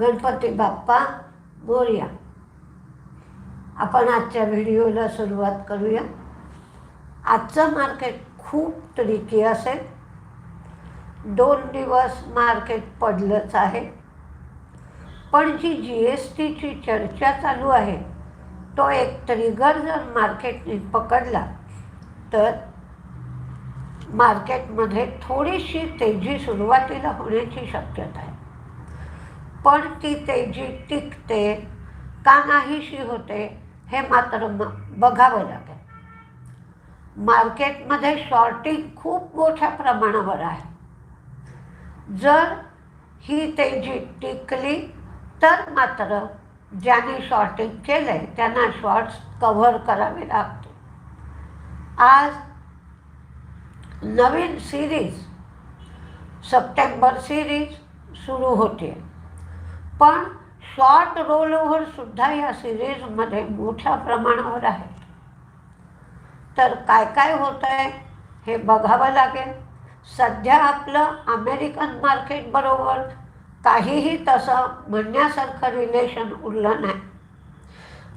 गणपती बाप्पा मोर्या. आपण आजच्या व्हिडिओला सुरुवात करूया. आजचं मार्केट खूप ट्रिकी असेल. दोन दिवस मार्केट पडलंच आहे. पण जी जी एस टीची चर्चा चालू आहे तो एक ट्रिगर जर मार्केटने पकडला तर मार्केटमध्ये थोडीशी तेजी सुरुवातीला होण्याची शक्यता आहे. पण ती तेजी टिकते का नाहीशी होते हे मात्र म बघावं लागेल. मार्केटमध्ये शॉर्टिंग खूप मोठ्या प्रमाणावर आहे. जर ही तेजी टिकली तर मात्र ज्यांनी शॉर्टिंग केलं आहे त्यांना शॉर्ट्स कव्हर करावे लागते आज नवीन सिरीज सप्टेंबर सिरीज सुरू होते. पण शॉर्ट रोल ओव्हरसुद्धा या सिरीजमध्ये मोठ्या प्रमाणावर आहे. तर काय काय होतं आहे हे बघावं लागेल. सध्या आपलं अमेरिकन मार्केटबरोबर काहीही तसं म्हणण्यासारखं रिलेशन उरलं नाही.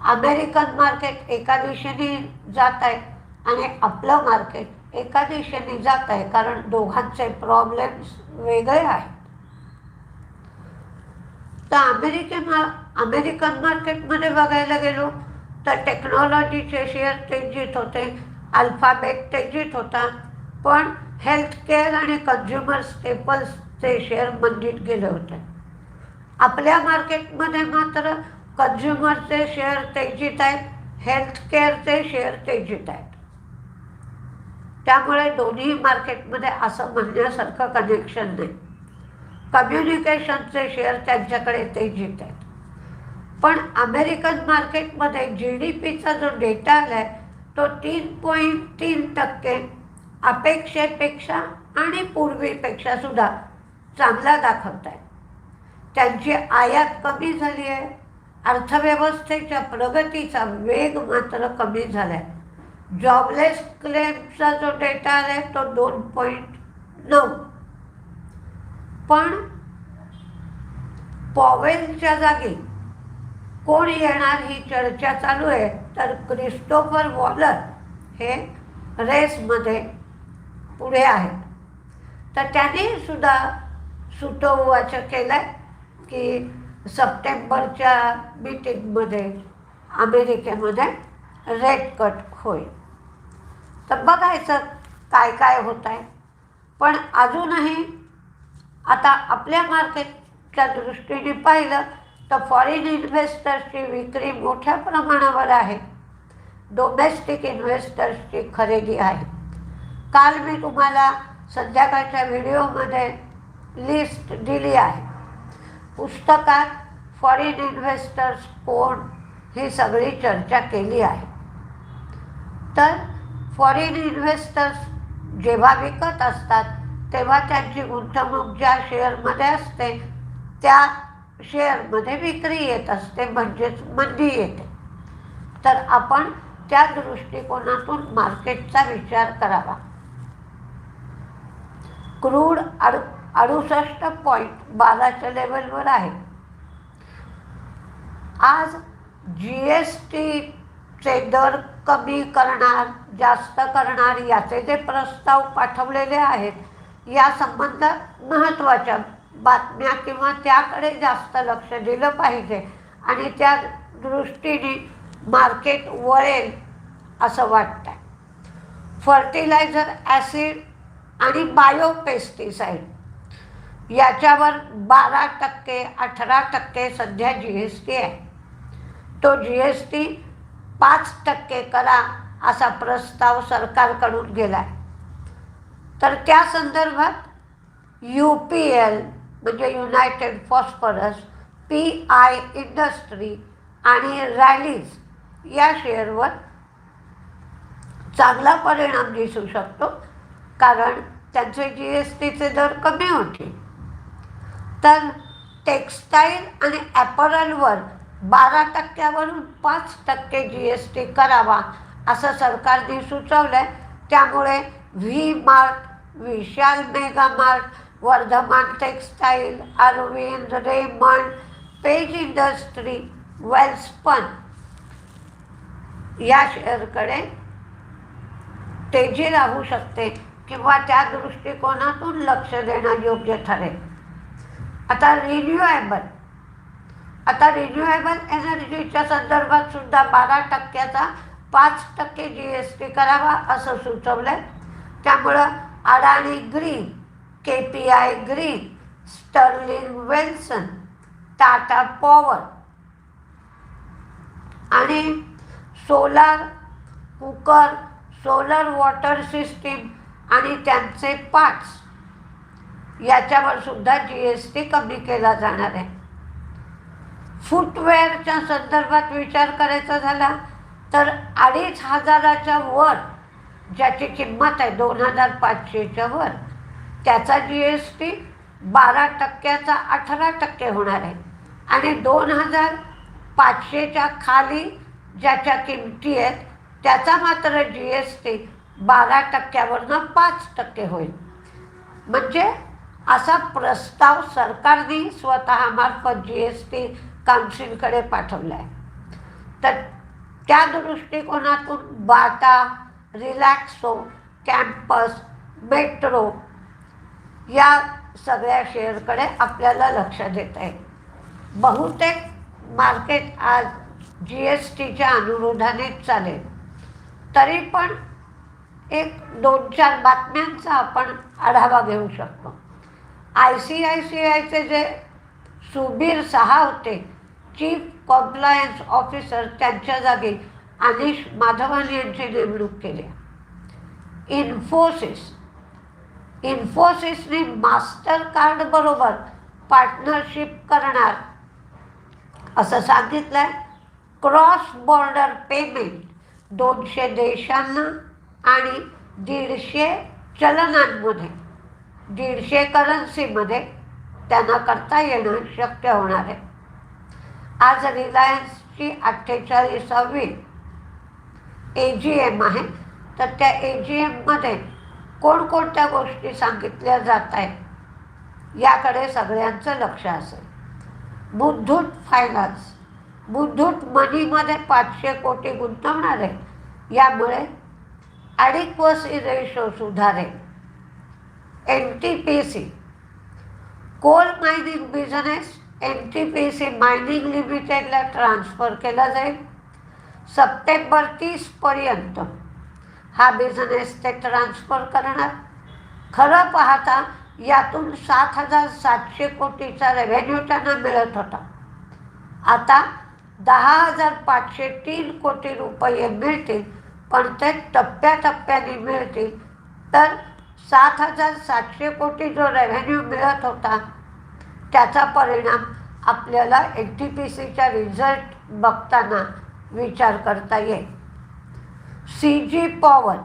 अमेरिकन मार्केट एका दिशेने जात आहे आणि आपलं मार्केट एका दिशेने जात आहे कारण दोघांचे प्रॉब्लेम्स वेगळे आहेत. तर अमेरिकन अमेरिकन मार्केटमध्ये बघायला गेलो तर टेक्नॉलॉजीचे शेअर तेजीत होते अल्फाबेट तेजीत होता पण हेल्थकेअर आणि कन्झ्युमर स्टेपल्सचे शेअर मंदीत गेले होते. आपल्या मार्केटमध्ये मात्र कन्झ्युमरचे शेअर तेजीत आहेत हेल्थकेअरचे शेअर तेजीत आहेत. त्यामुळे दोन्ही मार्केटमध्ये असं म्हणण्यासारखं कनेक्शन नाही. कम्युनिकेशनचे शेअर त्यांच्याकडे तेजीत आहेत पण अमेरिकन मार्केटमध्ये जी डी पीचा जो डेटा आला आहे तो तीन पॉईंट तीन टक्के अपेक्षेपेक्षा आणि पूर्वीपेक्षा सुद्धा चांगला दाखवत आहे त्यांची आयात कमी झाली आहे. अर्थव्यवस्थेच्या प्रगतीचा वेग मात्र कमी झाला आहे जॉबलेस क्लेमचा जो डेटा आला आहे तो दोन पॉईंट नऊ पण पॉवेलच्या जागी कोण येणार ही चर्चा चालू आहे? तर क्रिस्टोफर वॉलर हे रेसमध्ये पुढे आहेत. तर त्यांनी सुद्धा सुतोवाचं केलं आहे की सप्टेंबरच्या मीटिंगमध्ये अमेरिकेमध्ये रेट कट होईल. तर बघायचं काय काय होत आहे पण अजूनही आता आपल्या मार्केटच्या दृष्टीने पाहिलं तर फॉरेन इन्व्हेस्टर्सची विक्री मोठ्या प्रमाणावर आहे. डोमेस्टिक इन्व्हेस्टर्सची खरेदी आहे. काल मी तुम्हाला संध्याकाळच्या व्हिडिओमध्ये लिस्ट दिली आहे. पुस्तकात फॉरेन इन्व्हेस्टर्स कोण ही सगळी चर्चा केली आहे. तर फॉरेन इन्व्हेस्टर्स जेव्हा विकत असतात तेव्हा त्यांची गुंतवणूक ज्या शेअरमध्ये असते त्या शेअरमध्ये विक्री येत असते म्हणजेच मंदी येते. तर आपण त्या दृष्टिकोनातून मार्केटचा विचार करावा. क्रूड अडु अडुसष्ट पॉईंट बाराच्या लेवलवर आहे. आज जी एस टीचे दर कमी करणार जास्त करणार याचे जे प्रस्ताव पाठवलेले आहेत या संबंधात महत्त्वाच्या बातम्या किंवा त्याकडे जास्त लक्ष दिलं पाहिजे. आणि त्या दृष्टीने मार्केट वळेल असं वाटतं आहे फर्टिलायझर ॲसिड आणि बायोपेस्टिसाईड याच्यावर बारा टक्के अठरा टक्के सध्या जी एस टी आहे. तो जी एस टी पाच टक्के करा असा प्रस्ताव सरकारकडून गेला आहे तर त्या संदर्भात यू पी एल म्हणजे united phosphorus P I industry आणि रॅलीज या शेअरवर चांगला परिणाम दिसू शकतो कारण त्यांचे जी एस टीचे दर कमी होते. तर टेक्स्टाईल आणि ॲपरलवर बारा टक्क्यावरून पाच टक्के जी एस टी करावा असं सरकारने सुचवलं आहे त्यामुळे V mart Vishal mega mart Vardhman textile Arvind Raymond Page industry Welspun. या शेअरकडे तेजी राहू शकते किंवा त्या दृष्टिकोनातून लक्ष देणं योग्य ठरेल. आता रिन्युएबल आता रिन्युएबल एनर्जीच्या संदर्भात सुद्धा बारा टक्क्याचा पाच टक्के जी एस टी करावा असं सुचवलं आहे त्यामुळं Adani green K P I green Sterling Wilson Tata power. आणि solar cooker solar water system आणि त्यांचे पार्ट्स. याच्यावर सुद्धा जी एस टी कमी केला जाणार आहे. फुटवेअरच्या संदर्भात विचार करायचा झाला तर अडीच हजाराच्या वर ज्याची किंमत आहे दोन हजार पाचशेच्या वर. त्याचा जी एस टी बारा टक्क्याचा अठरा टक्के होणार आहे. आणि दोन हजार पाचशेच्या खाली ज्याच्या किमती आहेत त्याचा मात्र जी एस टी बारा टक्क्यावरनं पाच टक्के होईल. म्हणजे असा प्रस्ताव सरकारने स्वतःमार्फत जी एस टी काउन्सिलकडे पाठवला आहे तर त्या दृष्टिकोनातून बाटा रिलॅक्सो कॅम्पस मेट्रो या सगळ्या शेअरकडे आपल्याला लक्ष देत आहे. बहुतेक मार्केट आज जी एस टीच्या अनुरोधानेच चालेल. तरी पण एक दोन चार बातम्यांचा आपण आढावा घेऊ शकतो. आय सी आय सी आयचे जे सुबीर सहा होते चीफ कॉम्प्लायन्स ऑफिसर त्यांच्या जागी अनिश माधवन यांची नेमणूक केली. इन्फोसिस इन्फोसिसने मास्टर कार्ड बरोबर पार्टनरशिप करणार. असं सांगितलं आहे क्रॉस बॉर्डर पेमेंट दोनशे देशांना आणि दीडशे चलनांमध्ये. दीडशे करन्सीमध्ये त्यांना करता येणं शक्य होणार आहे. आज रिलायन्सची अठ्ठेचाळीसावी ए जी एम आहे. तर त्या ए जी एममध्ये कोणकोणत्या गोष्टी सांगितल्या जात आहेत याकडे सगळ्यांचं लक्ष असेल. मुथूट फायनान्स मुथूट मनीमध्ये पाचशे कोटी गुंतवणार आहे. यामुळे ॲडिक्वसी रेशो सुधारेल. N T P C coal mining business N T P C mining लिमिटेडला ट्रान्स्फर केला जाईल. सप्टेंबर तीसपर्यंत हा बिझनेस ते ट्रान्स्फर करणार. खरं पाहता यातून सात हजार सातशे कोटीचा रेव्हेन्यू त्यांना मिळत होता. आता दहा हजार पाचशे तीन कोटी रुपये मिळतील पण ते टप्प्याटप्प्याने मिळतील. तर सात हजार सातशे कोटी जो रेव्हेन्यू मिळत होता त्याचा परिणाम आपल्याला एन टी पी सीच्या रिझल्ट बघताना विचार करता येईल. C G power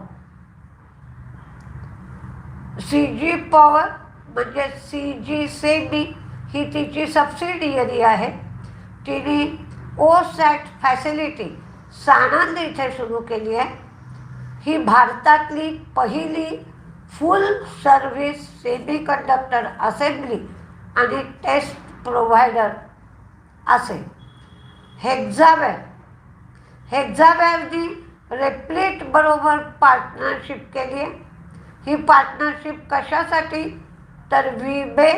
C G power म्हणजे सी जी सेमी ही तिची सबसिडियरी आहे. तिने ओ सॅट फॅसिलिटी साणंद इथे सुरू केली आहे. ही भारतातली पहिली full service semi conductor assembly आणि टेस्ट प्रोव्हायडर असेल. हेक्झावेट हेक्झावेरनी रेप्लिट बरोबर पार्टनरशिप केली आहे ही पार्टनरशिप कशासाठी? तर विबे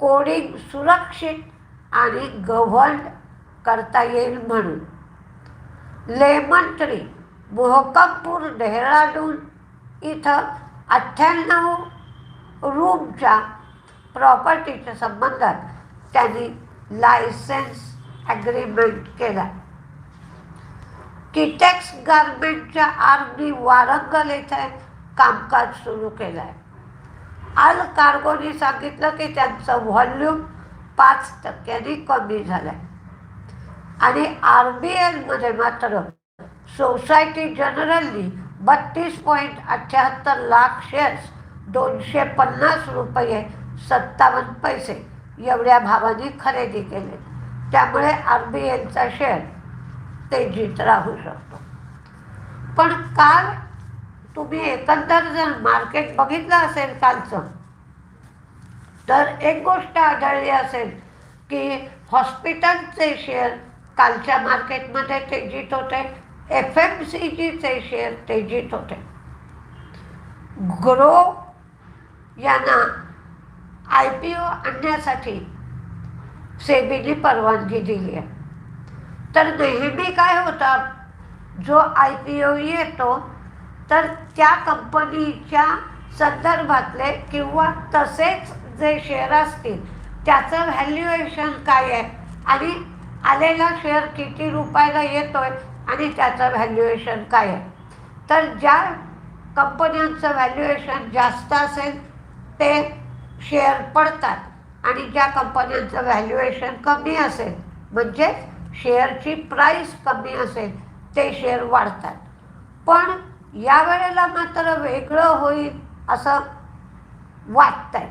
कोडिंग सुरक्षित आणि गव्हर्न करता येईल म्हणून. लेमन ट्री मोहकमपूर डेहराडून इथं अठ्ठ्याण्णव रूमच्या प्रॉपर्टीच्या संबंधात त्यांनी लायसन्स ॲग्रीमेंट केला. किटेक्स गारमेंटच्या आर्मी वारंगल येथे कामकाज सुरू केलं आहे आल कार्गोनी सांगितलं की त्यांचं व्हॉल्यूम पाच टक्क्यांनी कमी झालं आहे आणि आर बी एलमध्ये मात्र सोसायटी जनरलनी बत्तीस पॉईंट अठ्ठ्याहत्तर लाख शेअर्स दोनशे पन्नास रुपये सत्तावन्न पैसे एवढ्या भावाने खरेदी केले. त्यामुळे आर बी एलचा शेअर तेजीत राहू शकतो. पण काल तुम्ही एकंदर जर मार्केट बघितलं असेल कालचं तर एक गोष्ट आढळली असेल की हॉस्पिटलचे शेअर कालच्या मार्केटमध्ये तेजीत होते एफ एम सी जीचे शेअर तेजीत होते. ग्रो यांना आय पी ओ आणण्यासाठी सेबीने परवानगी दिली आहे. तर नेहमी काय होतात जो आय पी ओ येतो तर त्या कंपनीच्या संदर्भातले किंवा तसेच जे शेअर असतील त्याचं व्हॅल्युएशन काय आहे? आणि आलेला शेअर किती रुपयाला येतो आहे आणि त्याचं व्हॅल्युएशन काय आहे? तर ज्या कंपन्यांचं व्हॅल्युएशन जास्त असेल ते शेअर पडतात. आणि ज्या कंपन्यांचं व्हॅल्युएशन कमी असेल म्हणजेच शेअरची प्राईस कमी असेल ते शेअर वाढतात. पण यावेळेला मात्र वेगळं होईल असं वाटतंय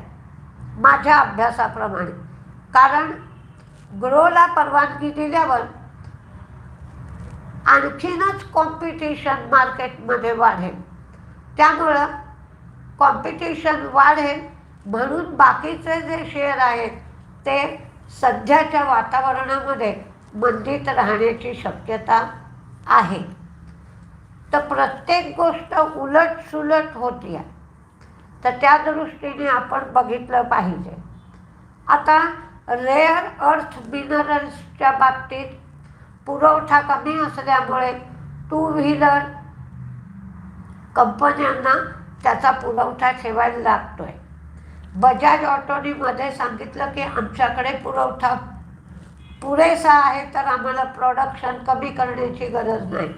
माझ्या अभ्यासाप्रमाणे. कारण ग्रोला परवानगी दिल्यावर आणखीनच कॉम्पिटिशन मार्केटमध्ये वाढेल. त्यामुळं कॉम्पिटिशन वाढेल म्हणून बाकीचे जे शेअर आहेत ते सध्याच्या वातावरणामध्ये मंदीत राहण्याची शक्यता आहे. तर प्रत्येक गोष्ट उलट सुलट होती. आहे तर त्या दृष्टीने आपण बघितलं पाहिजे. आता रेअर अर्थ मिनरल्सच्या बाबतीत पुरवठा कमी असल्यामुळे टू व्हीलर कंपन्यांना त्याचा पुरवठा ठेवायला लागतो आहे बजाज ऑटोनीमध्ये सांगितलं की आमच्याकडे पुरवठा पुरेसा आहे तर आम्हाला प्रोडक्शन कमी करण्याची गरज नाही.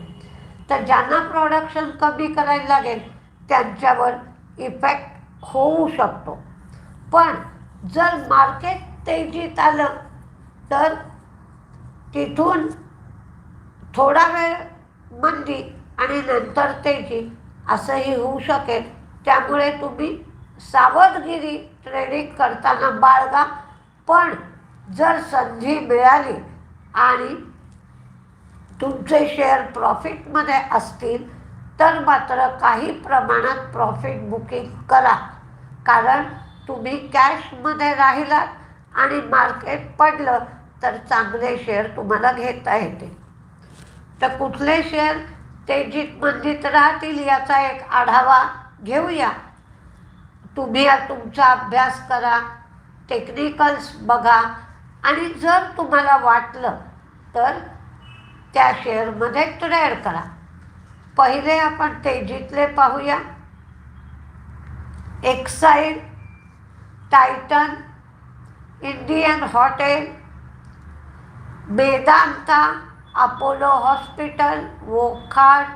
तर ज्यांना प्रोडक्शन कमी करायला लागेल त्यांच्यावर इफेक्ट होऊ शकतो. पण जर मार्केट तेजीत आलं तर तिथून थोडा वेळ मंदी आणि नंतर तेजी असंही होऊ शकेल. त्यामुळे तुम्ही सावधगिरी ट्रेडिंग करताना बाळगा. पण जर संधी मिळाली आणि तुमचे शेअर प्रॉफिटमध्ये असतील तर मात्र काही प्रमाणात प्रॉफिट बुकिंग करा. कारण तुम्ही कॅशमध्ये राहिलात आणि मार्केट पडलं तर चांगले शेअर तुम्हाला घेता येते तर कुठले शेअर तेजीत मंदीत राहतील याचा एक आढावा घेऊया. तुम्ही तुमचा अभ्यास करा टेक्निकल्स बघा आणि जर तुम्हाला वाटलं तर त्या शेअरमध्ये ट्रेड करा. पहिले आपण तेजीतले पाहूया. Exide Titan Indian hotel Medanta Apollo hospital Wockhardt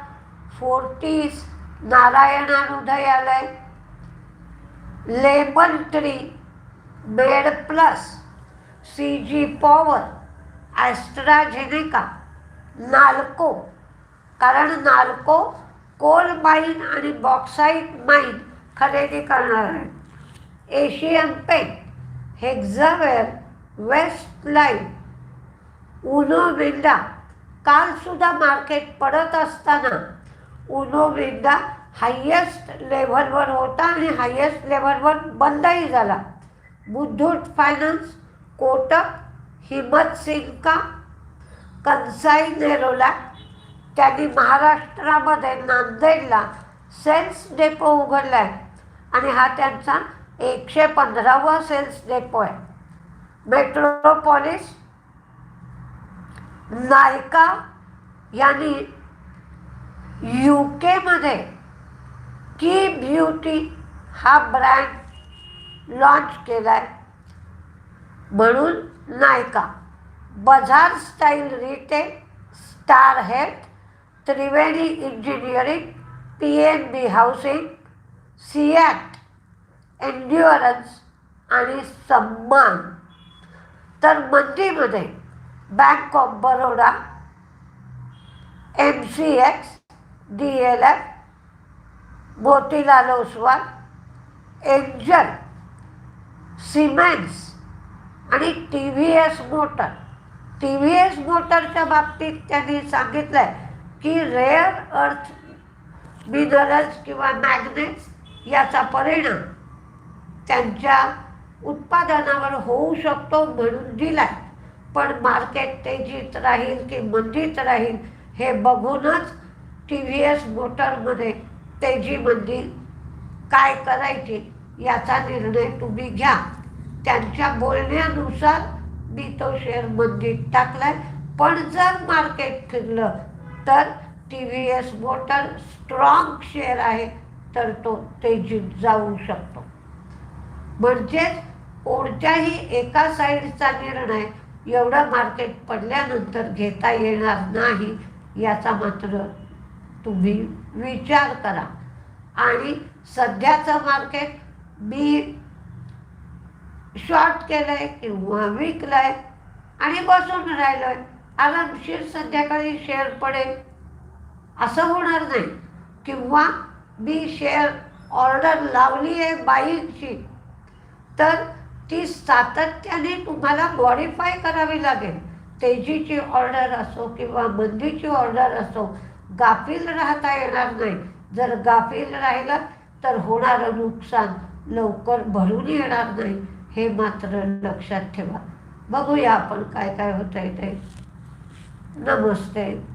Fortis Narayana Hrudayalaya lemon tree MedPlus C G power AstraZeneca Nalco. कारण नाल्को कोल माईन आणि बॉक्साईट माईन खरेदी करणार आहे. Asian paint Hexaware west line Uno कालसुद्धा market पडत असताना उनो हायेस्ट लेव्हलवर होता आणि हायेस्ट लेव्हलवर बंदही झाला. बुद्धूट फायनान्स कोटक हिमत सिंग का कन्साई नेरोला त्यांनी महाराष्ट्रामध्ये नांदेडला सेल्स डेपो उघडला आहे आणि हा त्यांचा एकशे पंधरावा सेल्स डेपो आहे. मेट्रोपॉलिस नायका यांनी यू केमध्ये की ब्युटी हा ब्रँड लॉन्च केला आहे म्हणून Nykaa. Bazar style retail star health Triveni engineering P N B housing CEAT endurance आणि सम्मान तर मंदीमध्ये bank of Baroda M C X D L F Motilal Oswal Angel cements आणि T V S motor T V S मोटरच्या बाबतीत त्यांनी सांगितलं आहे की rare earth minerals किंवा मॅग्नेट्स याचा परिणाम त्यांच्या उत्पादनावर होऊ शकतो म्हणून दिलाय. पण मार्केट तेजीत राहील की मंदीत राहील हे बघूनच टी व्ही एस मोटरमध्ये तेजी मंदी काय करायची याचा निर्णय तुम्ही घ्या. त्यांच्या बोलण्यानुसार मी तो शेअर मंदीत टाकलाय. पण जर मार्केट फिरलं तर T V S motor strong share आहे तर तो तेजीत जाऊ शकतो. म्हणजेच कोणत्याही एका साईडचा निर्णय एवढं मार्केट पडल्यानंतर घेता येणार नाही याचा मात्र तुम्ही विचार करा. आणि सध्याचं मार्केट मी शॉर्ट केलंय किंवा विकलंय आणि बसून राहिलोय. आरामशीर संध्याकाळी शेअर पडेल असं होणार नाही. किंवा मी शेअर ऑर्डर लावली आहे बाईंची तर ती सातत्याने तुम्हाला मॉडिफाय करावी लागेल. तेजीची ऑर्डर असो किंवा मंदीची ऑर्डर असो गाफील राहता येणार नाही. जर गाफील राहिलं तर होणारं नुकसान लवकर भरून येणार नाही. हे मात्र लक्षात ठेवा. बघूया आपण काय काय होतंय ते. नमस्ते.